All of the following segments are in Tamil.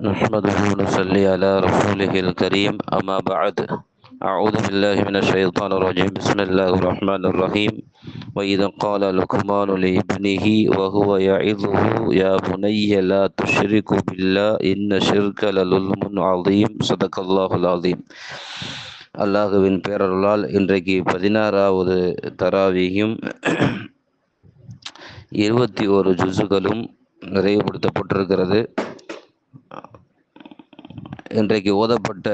نحمده ونصلي على رسوله الكريم أما بعد أعوذ بالله من الشيطان الرجيم بسم الله الرحمن الرحيم وإذا قال لقمان لابنه وهو يعظه يا بني لا تشرك بالله إن الشرك لظلم عظيم صدق الله العظيم அல்லாஹுவின் பேரருளால் இன்றைக்கு பதினாறாவது தராவியும் இருபத்தி ஒரு ஜுசுகளும் நிறைவுபடுத்தப்பட்டிருக்கிறது இன்றைக்கு ஓதப்பட்ட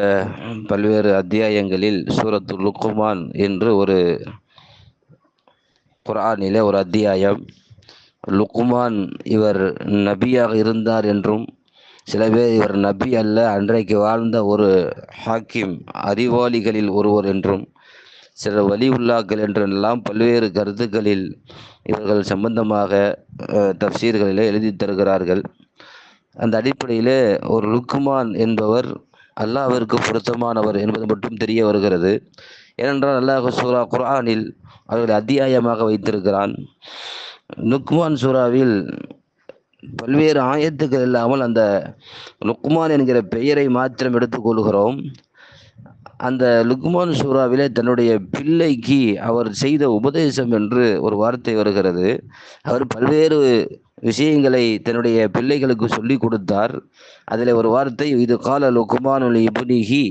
பல்வேறு அத்தியாயங்களில் சூரத்து லுக்குமான் என்று ஒரு குரானிலே ஒரு அத்தியாயம். லுக்குமான் இவர் நபியாக இருந்தார் என்றும் சில பேர் இவர் நபி அல்ல அன்றைக்கு வாழ்ந்த ஒரு ஹாக்கிம் அறிவாளிகளில் ஒருவர் என்றும் சில வலி உள்ளாக்கள் என்றெல்லாம் பல்வேறு கருத்துக்களில் இவர்கள் சம்பந்தமாக தப்சீர்களிலே எழுதி தருகிறார்கள். அந்த அடிப்படையில் ஒரு லுக்குமான் என்பவர் அல்லாவிற்கு பொருத்தமானவர் என்பது மட்டும் தெரிய வருகிறது. ஏனென்றால் அல்லாஹ் சூரா குரானில் அவர்களை அத்தியாயமாக வைத்திருக்கிறான். லுக்மான் சூறாவில் பல்வேறு ஆயத்துக்கள் இல்லாமல் அந்த லுக்மான் என்கிற பெயரை மாத்திரம் எடுத்துக்கொள்கிறோம் அந்த லுக்மான் சூறாவிலே தன்னுடைய பிள்ளைக்கு அவர் செய்த உபதேசம் என்று ஒரு வார்த்தை வருகிறது. அவர் பல்வேறு விஷயங்களை தன்னுடைய பிள்ளைகளுக்கு சொல்லி கொடுத்தார். அதில் ஒரு வார்த்தை இது கால லுக்குமானுல் இபுனிஹி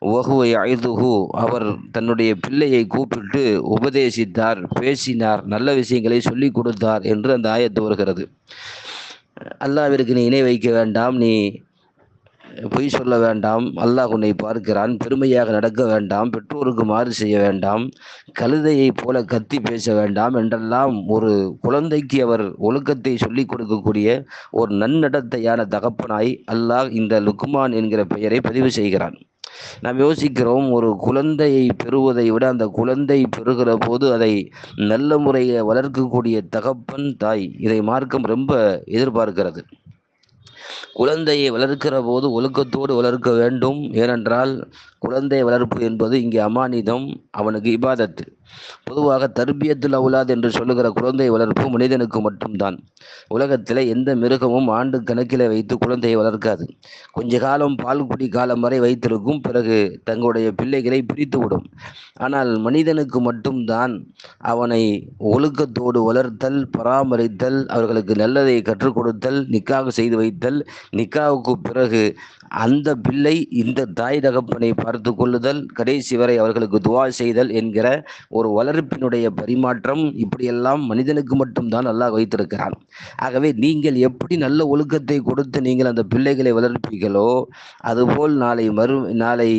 வகுவை ஐதுஹு அவர் தன்னுடைய பிள்ளையை கூப்பிட்டு உபதேசித்தார் பேசினார் நல்ல விஷயங்களை சொல்லி கொடுத்தார் என்று அந்த ஆயத்து வருகிறது. அல்லாவிற்கு நீ இணை வைக்க வேண்டாம் நீ பொய் சொல்ல வேண்டாம். அல்லாஹ் உன்னை பார்க்கிறான். பெருமையாக நடக்க வேண்டாம். பெற்றோருக்கு மாறு செய்ய வேண்டாம். கழுதையைப் போல கத்தி பேச வேண்டாம் என்றெல்லாம் ஒரு குழந்தைக்கு அவர் ஒழுக்கத்தை சொல்லிக் கொடுக்கக்கூடிய ஒரு நன்னடத்தையான தகப்பனாய் அல்லாஹ் இந்த லுக்மான் என்கிற பெயரை பதிவு செய்கிறான். நாம் யோசிக்கிறோம் ஒரு குழந்தையை பெறுவதை விட அந்த குழந்தை பெறுகிற போது அதை நல்ல முறையை வளர்க்கக்கூடிய தகப்பன் தாய் இதை மார்க்கம் ரொம்ப எதிர்பார்க்கிறது. குழந்தையை வளர்க்கிற போது ஒழுக்கத்தோடு வளர்க்க வேண்டும். ஏனென்றால் குழந்தை வளர்ப்பு என்பது இங்கே அமானிதம் அவனுக்கு இபாதத்து. பொதுவாக தர்பியத்துல் அவுலாத் என்று சொல்லுகிற குழந்தை வளர்ப்பு மனிதனுக்கு மட்டும்தான். உலகத்தில் எந்த மிருகமும் ஆண்டு கணக்கில் வைத்து குழந்தையை வளர்க்காது. கொஞ்ச காலம் பால் குடி காலம் வரை வைத்திருக்கும் பிறகு தங்களுடைய பிள்ளைகளை பிரித்து விடும். ஆனால் மனிதனுக்கு மட்டும்தான் அவனை ஒழுக்கத்தோடு வளர்த்தல் பராமரித்தல் அவர்களுக்கு நல்லதை கற்றுக் கொடுத்தல் நிக்காக செய்து வைத்தல். நிக்காவுக்கு பிறகு அந்த பிள்ளை இந்த தாய் தகப்பனை பார்த்து கொள்ளுதல் கடைசி வரை அவர்களுக்கு துவா செய்தல் என்கிற ஒரு வளர்ப்பினுடைய பரிமாற்றம் இப்படியெல்லாம் மனிதனுக்கு மட்டும்தான் அல்லாஹ் வைத்திருக்கிறான். ஆகவே நீங்கள் எப்படி நல்ல ஒழுக்கத்தை கொடுத்து நீங்கள் அந்த பிள்ளைகளை வளர்ப்பீர்களோ அதுபோல் நாளை மறு நாளை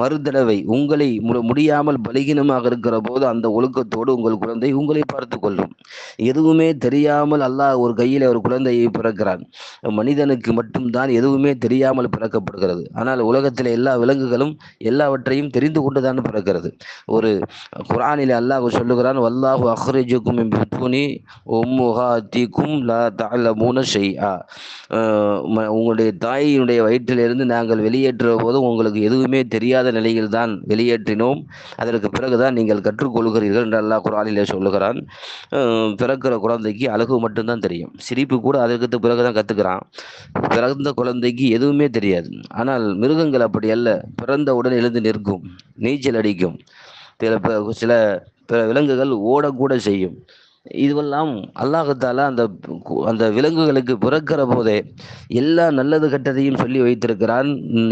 மறுதடவை உங்களை முடியாமல் பலகீனமாக இருக்கிற போது அந்த ஒழுக்கத்தோடு உங்கள் குழந்தை உங்களை பார்த்து கொள்ளும் எதுவுமே தெரியாமல் அல்லாஹ் ஒரு கையில் ஒரு குழந்தையை பிறக்கிறான். மனிதனுக்கு மட்டும்தான் எதுவுமே தெரியாமல் பிறக்கப்படுகிறது. ஆனால் உலகத்தில் எல்லா விலங்குகளும் எல்லாவற்றையும் தெரிந்து கொண்டுதான் பிறக்கிறது. ஒரு குரானில் அல்லாஹ் சொல்லுகிறான் வல்லாஹு அஹ்ரிஜுக்கும் பித்துனி உம்முஹாத்திக்கும் லா தலமூன ஷெய்ஆ உங்களுடைய தாயினுடைய வயிற்றிலிருந்து நாங்கள் வெளியேற்ற போது உங்களுக்கு எதுவுமே தெரியாத நிலையில் தான் வெளியேற்றினோம். அதற்கு பிறகுதான் நீங்கள் கற்றுக்கொள்கிறீர்கள் என்று அல்லாஹ் குரானிலே சொல்லுகிறான். பிறக்கிற குழந்தைக்கு அழகு மட்டும்தான் தெரியும். சிரிப்பு கூட அதற்கு பிறகுதான் கற்றுக்கிறான் பிறந்த குழந்தைக்கு எதுவுமே தெரியாது. ஆனால் மிருகங்கள் அப்படி அல்ல. பிறந்த பிறந்தவுடன் எழுந்து நிற்கும் நீச்சல் அடிக்கும். சில சில விலங்குகள் ஓடக்கூட செய்யும். இதுவெல்லாம் அல்லாஹத்தால அந்த அந்த விலங்குகளுக்கு பிறக்கிற போதே எல்லா நல்லது கெட்டதையும் சொல்லி வைத்திருக்கிறான்.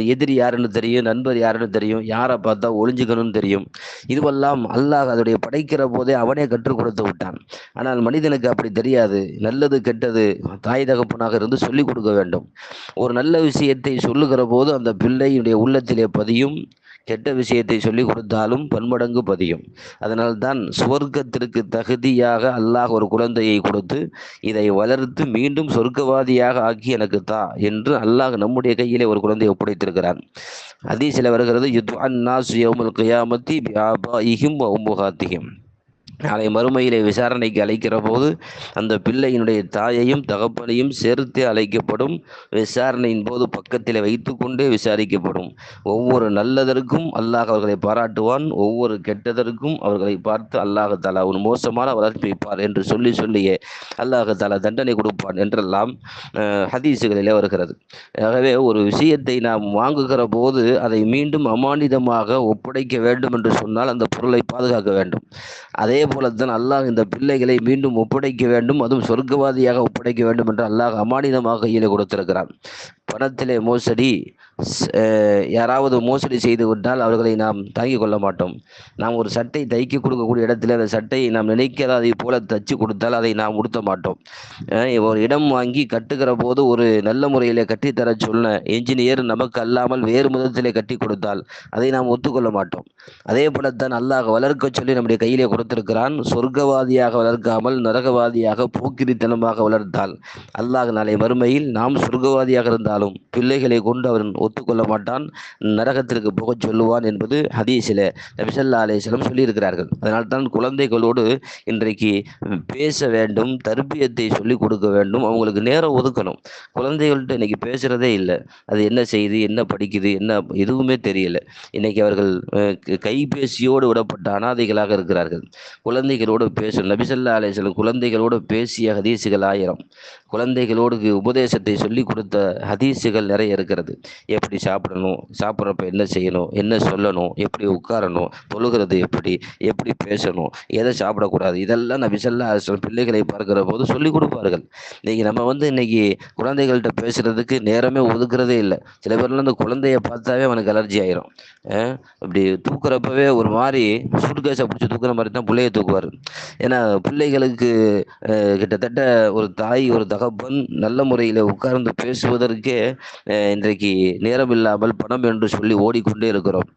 எதிரி யாருன்னு தெரியும் நண்பர் யாருன்னு தெரியும் யாரை பார்த்தா ஒளிஞ்சுக்கணும்னு தெரியும். இதுவெல்லாம் அல்லாஹ் அதோடைய படைக்கிற போதே அவனே கற்றுக் கொடுத்து விட்டான். ஆனால் மனிதனுக்கு அப்படி தெரியாது. நல்லது கெட்டது தாய் தகப்பனாக இருந்து சொல்லிக் கொடுக்க வேண்டும். ஒரு நல்ல விஷயத்தை சொல்லுகிற போது அந்த பிள்ளையுடைய உள்ளத்திலே பதியும். கெட்ட விஷயத்தை சொல்லி கொடுத்தாலும் பன்மடங்கு பதியும். அதனால்தான் சுவர்க்கத்திற்கு தகுதியாக அல்லாஹ் ஒரு குழந்தையை கொடுத்து இதை வளர்த்து மீண்டும் சொர்க்கவாதியாக ஆக்கி எனக்கு தா என்று அல்லாஹ் நம்முடைய கையிலே ஒரு குழந்தையை ஒப்படைத்திருக்கிறான். அதே சில வருகிறது யுத் அன்னா சுயமுல் கியாமத்தி பியாபாயிகும் நாளை மறுமையிலே விசாரணைக்கு அழைக்கிற போது அந்த பிள்ளையினுடைய தாயையும் தகப்பனையும் சேர்த்து அழைக்கப்படும். விசாரணையின் போது பக்கத்தில் வைத்துக்கொண்டே விசாரிக்கப்படும். ஒவ்வொரு நல்லதற்கும் அல்லாஹ் அவர்களை பாராட்டுவான். ஒவ்வொரு கெட்டதற்கும் அவர்களை பார்த்து அல்லாஹ் தாலா ஒரு மோசமான வளர்ப்பிப்பார் என்று சொல்லி சொல்லியே அல்லாஹ் தாலா தண்டனை கொடுப்பான் என்றெல்லாம் ஹதீசுகளிலே வருகிறது. ஆகவே ஒரு விஷயத்தை நாம் வாங்குகிற போது அதை மீண்டும் அமானிதமாக ஒப்படைக்க வேண்டும் என்று சொன்னால் அந்த பொருளை பாதுகாக்க வேண்டும். அதே போலத்தான் அல்லாஹ் இந்த பிள்ளைகளை மீண்டும் ஒப்படைக்க வேண்டும் அதுவும் சொர்க்கவாதியாக ஒப்படைக்க வேண்டும் என்று அல்லாஹ் அமானிதமாக கையில் கொடுத்திருக்கிறான். பணத்திலே மோசடி யாராவது மோசடி செய்து விட்டால் அவர்களை நாம் தாங்கிக் கொள்ள மாட்டோம். நாம் ஒரு சட்டை தைக்க கொடுக்கக்கூடிய இடத்துல அந்த சட்டையை நாம் நினைக்கிறதை போல தச்சு கொடுத்தால் அதை நாம் உடுத்த மாட்டோம். ஒரு இடம் வாங்கி கட்டுகிற போது ஒரு நல்ல முறையிலே கட்டித்தர சொன்ன என்ஜினியர் நமக்கு அல்லாமல் வேறு முதத்திலே கட்டி கொடுத்தால் அதை நாம் ஒத்துக்கொள்ள மாட்டோம். அதே போலத்தான் அல்லாஹ் வளர்க்க சொல்லி நம்முடைய கையிலே கொடுத்திருக்கிறான். சொர்க்கவாதியாக வளர்க்காமல் நரகவாதியாக போக்கிரித்தனமாக வளர்த்தால் அல்லாஹ் நாளை மறுமையில் நாம் சொர்க்கவாதியாக இருந்தால் இருந்தாலும் பிள்ளைகளை கொண்டு அவன் ஒத்துக்கொள்ள மாட்டான். நரகத்திற்கு போகச் சொல்லுவான் என்பது ஹதீஸில் நபிசல்லா அலிஸ்லம் சொல்லியிருக்கிறார்கள். அதனால்தான் குழந்தைகளோடு இன்றைக்கு பேச வேண்டும் தர்பியத்தை சொல்லிக் கொடுக்க வேண்டும். அவங்களுக்கு நேரம் ஒதுக்கணும். குழந்தைகள்கிட்ட இன்னைக்கு பேசுகிறதே இல்லை. அது என்ன செய்யுது என்ன படிக்குது என்ன எதுவுமே தெரியல. இன்னைக்கு அவர்கள் கைபேசியோடு விடப்பட்ட அனாதைகளாக இருக்கிறார்கள். குழந்தைகளோடு பேசும் நபிசல்லா அலிஸ்லம் குழந்தைகளோடு பேசிய ஹதீசுகள் ஆயிரம். குழந்தைகளோடு உபதேசத்தை சொல்லிக் கொடுத்த ஹதீஸுகள் நிறைய இருக்கிறது. எப்படி சாப்பிடணும் சாப்பிட்றப்ப என்ன செய்யணும் என்ன சொல்லணும் எப்படி உட்காரணும் தொழுகிறது எப்படி எப்படி பேசணும் எதை சாப்பிடக்கூடாது இதெல்லாம் நபிசல்லா அலிஸ்லம் பிள்ளைகளை பார்க்கிற போது சொல்லிக் கொடுப்பார்கள். இன்னைக்கு நம்ம வந்து இன்னைக்கு குழந்தைகள்கிட்ட பேசுறதுக்கு நேரமே ஒதுக்குறதே இல்லை. சில பேர்லாம் அந்த குழந்தைய பார்த்தாவே அவனுக்கு அலர்ஜி ஆயிரும். இப்படி தூக்குறப்பவே ஒரு மாதிரி சூட்கேஸை பிடிச்சி தூக்குற மாதிரி தான் பிள்ளைய தூக்குவார். ஏன்னா பிள்ளைகளுக்கு கிட்டத்தட்ட ஒரு தாய் ஒரு தகப்பன் நல்ல முறையில் உட்கார்ந்து பேசுவதற்கே இன்றைக்கு நேரம் இல்லாமல் பணம் என்று சொல்லி ஓடிக்கொண்டே இருக்கிறோம்.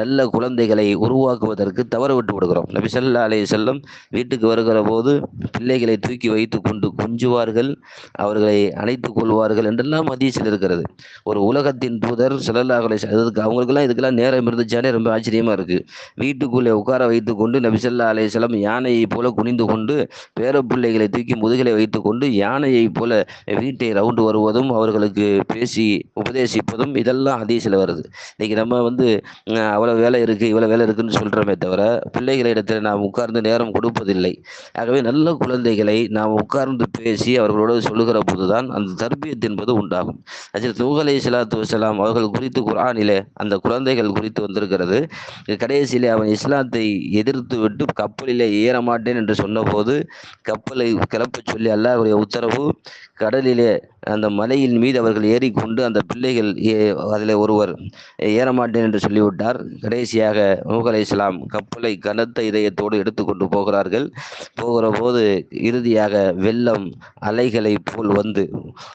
நல்ல குழந்தைகளை உருவாக்குவதற்கு தவற விட்டு விடுகிறோம். நபி சல்லா அலே செல்லம் வீட்டுக்கு வருகிற போது பிள்ளைகளை தூக்கி வைத்து கொண்டு கொஞ்சுவார்கள் அவர்களை அணைத்துக் கொள்வார்கள் என்றெல்லாம் மதியத்தில் இருக்கிறது. ஒரு உலகத்தின் தூதர் ஸல்லல்லாஹு அலே அதுக்கு அவங்களுக்கெல்லாம் இதுக்கெல்லாம் நேரம் இருந்துச்சானே ரொம்ப ஆச்சரியமா இருக்கு. வீட்டுக்குள்ளே உட்கார வைத்து கொண்டு நபிசல்லா அலே செல்லம் யானையை போல குனிந்து கொண்டு பேர பிள்ளைகளை தூக்கி முதுகலை வைத்து கொண்டு யானையை போல வீட்டை ரவுண்டு வருவதும் அவர்களுக்கு பேசி உபதேசிப்பதும் இதெல்லாம் ஹதீஸில் வருது. இன்னைக்கு நம்ம வந்து அவ்வளோ வேலை இருக்கு இவ்வளவு வேலை இருக்குன்னு சொல்கிறோமே தவிர பிள்ளைகளிடத்தில் நாம் உட்கார்ந்து நேரம் கொடுப்பதில்லை. ஆகவே நல்ல குழந்தைகளை நாம் உட்கார்ந்து பேசி அவர்களோடு சொல்லுகிற போதுதான் அந்த தர்பியத் என்பது உண்டாகும். அஜித் தூகலை சலாத்து வசலாம் அவர்கள் குறித்து குரானிலே அந்த குழந்தைகள் குறித்து வந்திருக்கிறது. கடைசியிலே அவன் இஸ்லாத்தை எதிர்த்து விட்டு கப்பலிலே ஏற மாட்டேன் என்று சொன்னபோது கப்பலை கிளப்பச் சொல்லி அல்லாஹுடைய உத்தரவு கடலிலே அந்த மலையின் மீது அவர்கள் ஏறிக்கொண்டு அந்த பிள்ளைகள் ஏ- ஒருவர் ஏறமாட்டேன் என்று சொல்லிவிட்டார். கடைசியாக நூகலை இஸ்லாம் கப்பலை கனத்த இதயத்தோடு எடுத்துக்கொண்டு போகிறார்கள். போகிற போது இறுதியாக வெள்ளம் அலைகளை போல் வந்து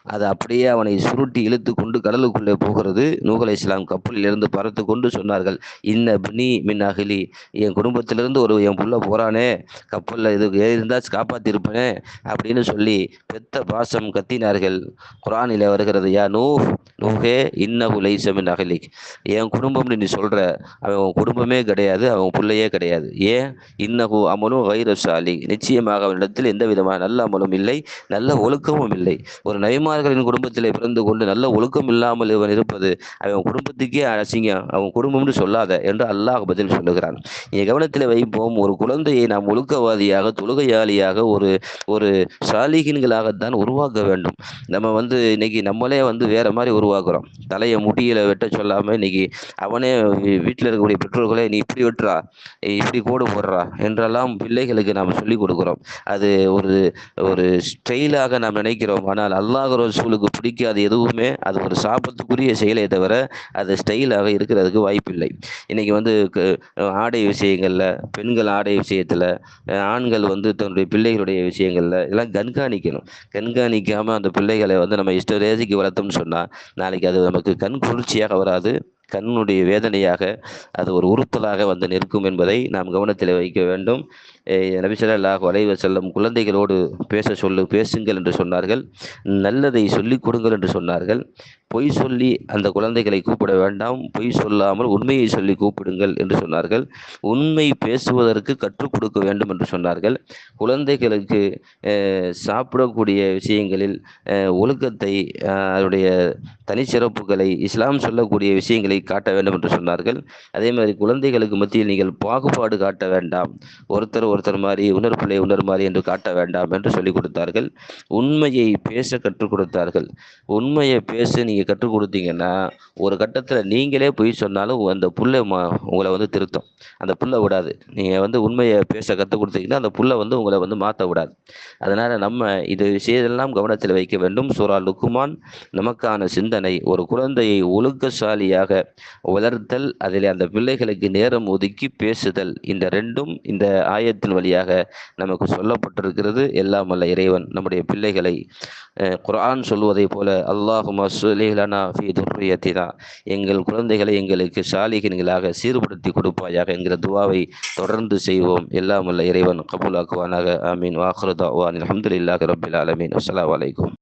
அது அப்படியே அவனை சுருட்டி இழுத்து கொண்டு கடலுக்குள்ளே போகிறது. நூகலை இஸ்லாம் கப்பலில் இருந்து பறத்து கொண்டு சொன்னார்கள் இன்ன பினி மின் அகிலி என் குடும்பத்திலிருந்து ஒரு என் புள்ள போறானே கப்பலில் இது இருந்தால் காப்பாத்திருப்பேனே அப்படின்னு சொல்லி பெத்த பாசம் கத்தினார்கள். குரானில் வருகிறது யா நூ நூஹே இன்னஹு லைசமின் அகலிக். என் குடும்பம்னு நீ சொல்கிற அவன் உன் குடும்பமே கிடையாது அவன் பிள்ளையே கிடையாது. ஏன்? இன்னஹு அமலும் வைர சாலி. நிச்சயமாக அவனிடத்தில் எந்த விதமான நல்ல அமலும் இல்லை நல்ல ஒழுக்கமும் இல்லை. ஒரு நபிமார்களின் குடும்பத்தில் பிறந்து கொண்டு நல்ல ஒழுக்கம் இல்லாமல் இவன் இருப்பது அவன் குடும்பத்துக்கே அசிங்கம் அவன் குடும்பம்னு சொல்லாத என்று அல்லாஹ் பதில் சொல்லுகிறான். என் கவனத்தில் வைப்போம் ஒரு குழந்தையை நாம் ஒழுக்கவாதியாக தொழுகையாளியாக ஒரு ஒரு சாலிகின்களாகத்தான் உருவாக்க வேண்டும். நம்ம வந்து இன்னைக்கு நம்மளே வந்து வேற மாதிரி உருவாக்குறோம் தலையை முடியில வெட்ட சொல்லாம இன்னைக்கு அவனே வீட்டில் இருக்கக்கூடிய பெற்றோர்களே நீ இப்படி வெட்டுறா இப்படி கோடு போடுறா என்றெல்லாம் பிள்ளைகளுக்கு நாம் சொல்லிக் கொடுக்குறோம். அது ஒரு ஒரு ஸ்டைலாக நாம் நினைக்கிறோம். ஆனால் அல்லாஹ் ரசூலுக்கு பிடிக்காது எதுவுமே. அது ஒரு சாபத்துக்குரிய செயலை தவிர அது ஸ்டைலாக இருக்கிறதுக்கு வாய்ப்பில்லை. இன்னைக்கு வந்து ஆடை விஷயங்கள்ல பெண்கள் ஆடை விஷயத்துல ஆண்கள் வந்து தன்னுடைய பிள்ளைகளுடைய விஷயங்கள்ல இதெல்லாம் கண்காணிக்கணும். கண்காணிக்காம அந்த பிள்ளைகளை வந்து நம்ம இஷ்ட ரேசிக்கு வளர்த்து வளர்த்தோம்னு சொன்னா நாளைக்கு அது நமக்கு கண் குளிர்ச்சியாக வராது கண்ணுடைய வேதனையாக அது ஒரு உறுத்தலாக வந்து நிற்கும் என்பதை நாம் கவனத்தில் வைக்க வேண்டும். நபிசல்லாஹ் வளைவ செல்லும் குழந்தைகளோடு பேச சொல்லு பேசுங்கள் என்று சொன்னார்கள். நல்லதை சொல்லிக் கொடுங்கள் என்று சொன்னார்கள். பொய் சொல்லி அந்த குழந்தைகளை கூப்பிட வேண்டாம். பொய் சொல்லாமல் உண்மையை சொல்லி கூப்பிடுங்கள் என்று சொன்னார்கள். உண்மை பேசுவதற்கு கற்றுக் கொடுக்க வேண்டும் என்று சொன்னார்கள். குழந்தைகளுக்கு சாப்பிடக்கூடிய விஷயங்களில் ஒழுக்கத்தை அதனுடைய தனிச்சிறப்புகளை இஸ்லாம் சொல்லக்கூடிய விஷயங்களை காட்ட வேண்டும் என்று சொன்னார்கள். அதே மாதிரி குழந்தைகளுக்கு மத்தியில் நீங்கள் பாகுபாடு காட்ட வேண்டாம். ஒருத்தர் ஒருத்தர் மாதிரி உணர்பிள்ளை உணர் மாதிரி என்று காட்ட வேண்டாம் என்று சொல்லிக் கொடுத்தார்கள். உண்மையை பேச கற்றுக் கொடுத்தார்கள். உண்மையை பேச நீங்கள் கற்றுக் கொடுத்தீங்கன்னா ஒரு கட்டத்தில் நீங்களே பொய் சொன்னாலும் அந்த புல்லை உங்களை வந்து திருத்தம். அந்த புள்ள விடாது. நீங்கள் வந்து உண்மையை பேச கற்றுக் கொடுத்தீங்கன்னா அந்த புள்ள வந்து உங்களை வந்து மாற்ற விடாது. அதனால் நம்ம இது விஷயத்தெல்லாம் கவனத்தில் வைக்க வேண்டும். சூரா லுக்குமான் நமக்கான சிந்தனை ஒரு குழந்தையை ஒழுக்கசாலியாக வளர்த்தல் அதில் அந்த பிள்ளைகளுக்கு நேரம் ஒதுக்கி பேசுதல் இந்த ரெண்டும் இந்த வசனத்தின் வழியாக நமக்கு சொல்லப்பட்டிருக்கிறது. எல்லாம் அல்ல இறைவன் நம்முடைய பிள்ளைகளை குரான் சொல்வதை போல அல்லாஹுமா மசுலிலனா ஃபி துர்ரியத்தினா. எங்கள் குழந்தைகளை எங்களுக்கு சாலிகன்களாக சீர்படுத்தி கொடுப்பாயாக என்கிற துவாவை தொடர்ந்து செய்வோம். எல்லாம் அல்ல இறைவன் கபூலாக்குவானாக. ஆமீன். வாஹ்ருதா வான் அலமதுல்லாஹ் ரபில் ஆலமீன். அஸ்லாம் வலைக்கும்